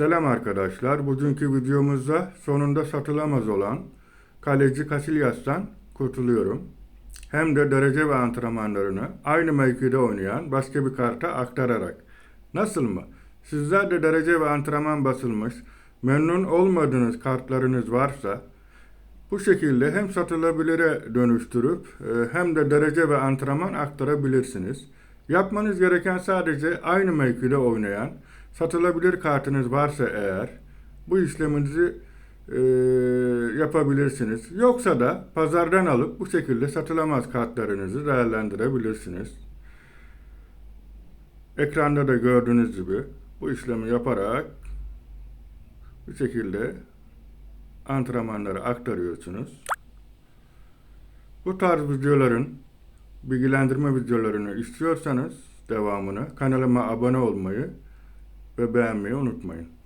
Selam arkadaşlar. Bugünkü videomuzda sonunda satılamaz olan kaleci Casillas'tan kurtuluyorum. Hem de derece ve antrenmanlarını aynı mevkide oynayan başka bir karta aktararak. Nasıl mı? Sizler de derece ve antrenman basılmış, memnun olmadığınız kartlarınız varsa bu şekilde hem satılabilire dönüştürüp e, hem de derece ve antrenman aktarabilirsiniz. Yapmanız gereken sadece aynı mevkide oynayan, satılabilir kartınız varsa eğer bu işleminizi e, yapabilirsiniz. Yoksa da pazardan alıp bu şekilde satılamaz kartlarınızı değerlendirebilirsiniz. Ekranda da gördüğünüz gibi bu işlemi yaparak bu şekilde antrenmanları aktarıyorsunuz. Bu tarz videoların bilgilendirme videolarını istiyorsanız devamını kanalıma abone olmayı ve beğenmeyi unutmayın.